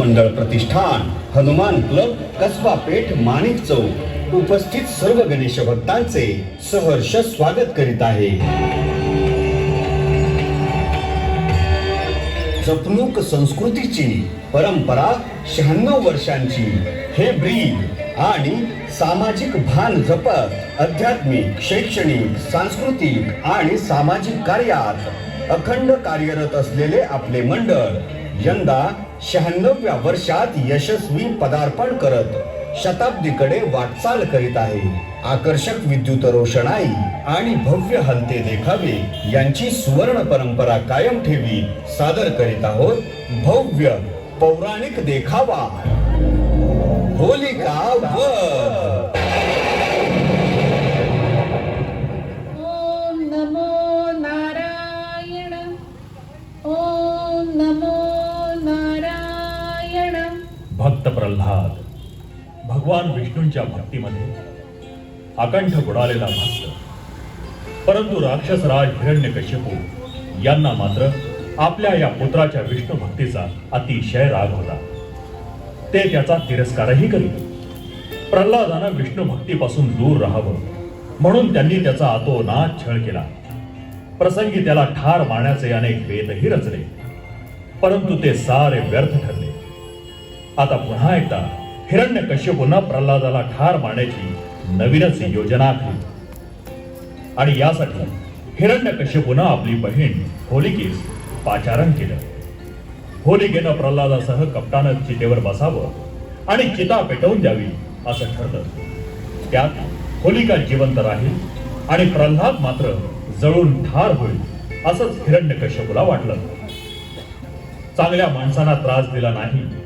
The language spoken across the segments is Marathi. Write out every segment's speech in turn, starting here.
मंडळ प्रतिष्ठान हनुमान क्लब कसबा पेठ माणिक चौक उपस्थित सर्व गणेश भक्तांचे सहर्ष स्वागत करीत आहे. जपणूक संस्कृतीची परंपरा शहाण्णव वर्षांची हे ब्रीद आणि सामाजिक भान जपत आध्यात्मिक शैक्षणिक सांस्कृतिक आणि सामाजिक कार्यात अखंड कार्यरत असलेले आपले मंडळ यंदा शहाण्णव्या वर्षात यशस्वी पदार्पण करत शताब्दीकडे वाटचाल करीत आहे. आकर्षक विद्युत रोषणाई आणि भव्य हलते देखावे यांची सुवर्ण परंपरा कायम ठेवी सादर करीत आहोत भव्य पौराणिक देखावा. होलिका व भक्त प्रल्हाद. भगवान विष्णूंच्या भक्तीमध्ये अकंठ बुडालेला भक्त परंतु राक्षसराज हिरण्यकश्यपू यांना मात्र आपल्या या पुत्राच्या विष्णू भक्तीचा अतिशय राग होता. ते त्याचा तिरस्कारही करीत. प्रल्हादानं विष्णू भक्तीपासून दूर राहावं म्हणून त्यांनी त्याचा आतोनात छळ केला. प्रसंगी त्याला ठार मारण्याचे अनेक वेदही रचले. परंतु ते सारे व्यर्थ ठरले. आता पुन्हा एकदा हिरण्य कश्यपून प्रल्हादाला ठार मारण्याची नवीनच योजना आखली. आणि यासाठी हिरण्य कश्यपून आपली बहीण होलिकेस पाचारण केलं. होलिकेनं प्रल्हादासह कपटानं चितेवर बसावं आणि चिता पेटवून द्यावी असं ठरलं. त्यात होलिका जिवंत राहील आणि प्रल्हाद मात्र जळून ठार होईल असंच हिरण्य कश्यपूला वाटलं. चांगल्या माणसांना त्रास दिला नाही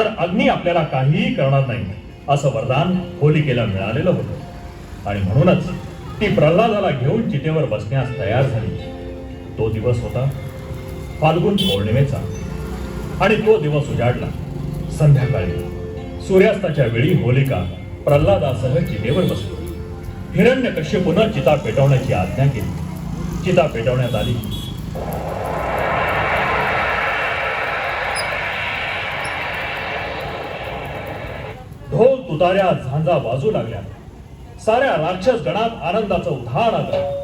तर अग्नी आपल्याला काहीही करणार नाही. असं वरदान होलिकेला मिळालेलं होतं. आणि म्हणूनच ती प्रल्हादाला घेऊन चितेवर बसण्यास तयार झाली. तो दिवस होता फाल्गुन पौर्णिमेचा. आणि तो दिवस उजाडला. संध्याकाळी सूर्यास्ताच्या वेळी होलिका प्रल्हादासह चितेवर बसली. हिरण्य कश्यपूनं चिता पेटवण्याची आज्ञा केली. चिता पेटवण्यात आली. ढोल तुताऱ्या झांजा वाजू लागल्या. साऱ्या राक्षस गणात आनंदाचं उधाण आलं.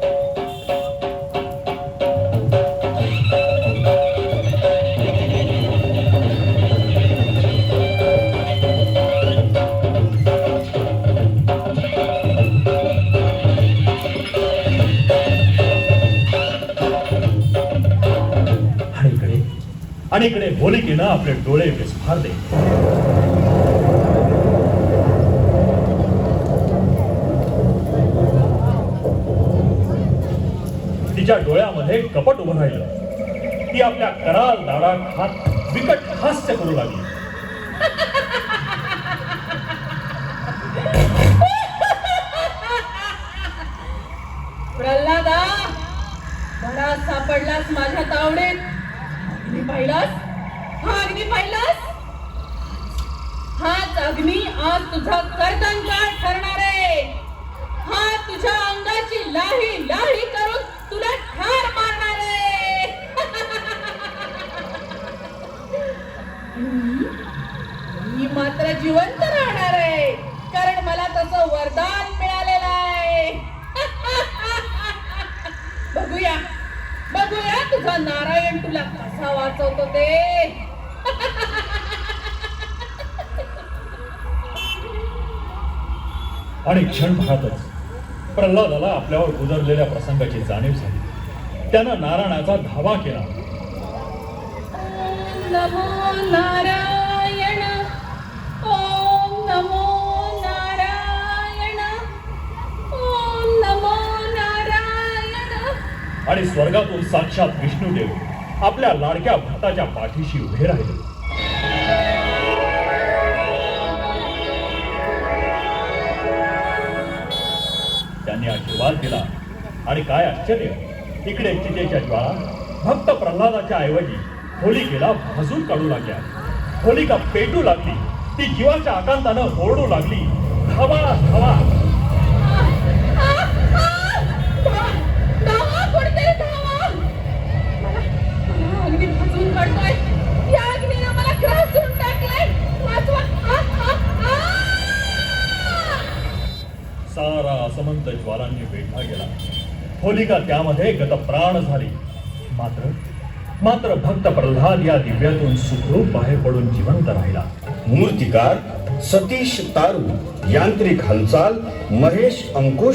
आणि इकडे होलिकेनं आपले डोळे विस्फारले. तिच्या डोळ्यामध्ये कपट उभं राहिलं. ती आपल्या कराल दाडा खात विकट हास्य करू लागली. प्रल्हादा बरा सापडलास माझ्या तावडीत. अग्नी पाहिलास? हा अग्नी पाहिलास? हाच अग्नी आज तुझा कर्तन काळ ठरणार आहे. हा तुझ्या अंगाची लाही लाही करून तुला ठार मारणार मी मात्र जिवंत राहणार आहे कारण मला तसं वरदान मिळालेलं आहे. बघूया बघूया तुझा नारायण तुला कसा वाचवतो ते. आणि क्षणभरातच प्रल्हादाला आपल्यावर गुजरलेल्या प्रसंगाची जाणीव झाली. त्यानं नारायणाचा धावा केला. नमो नारायण ओम नमो नारायण ओम नमो नारायण. आणि स्वर्गातून साक्षात विष्णुदेव आपल्या लाडक्या भक्ताच्या पाठीशी उभे राहिले. आणि काय आश्चर्य तिकडे चितेच्या ज्वाळा भक्त प्रल्हादाच्या ऐवजी होलिकेला भाजून काढू लागल्या. होलिका पेटू लागली ती जीवाच्या आकांतानं ओरडू लागली हवा हवा सारा असमंत ज्वालांनी वेढला गेला. होलिका त्यामध्ये गतप्राण झाली. मात्र मात्र भक्त प्रल्हाद या दिव्यातून सुखरूप बाहेर पडून जिवंत राहिला. मूर्तिकार सतीश तारू यांत्रिक हालचाल महेश अंकुश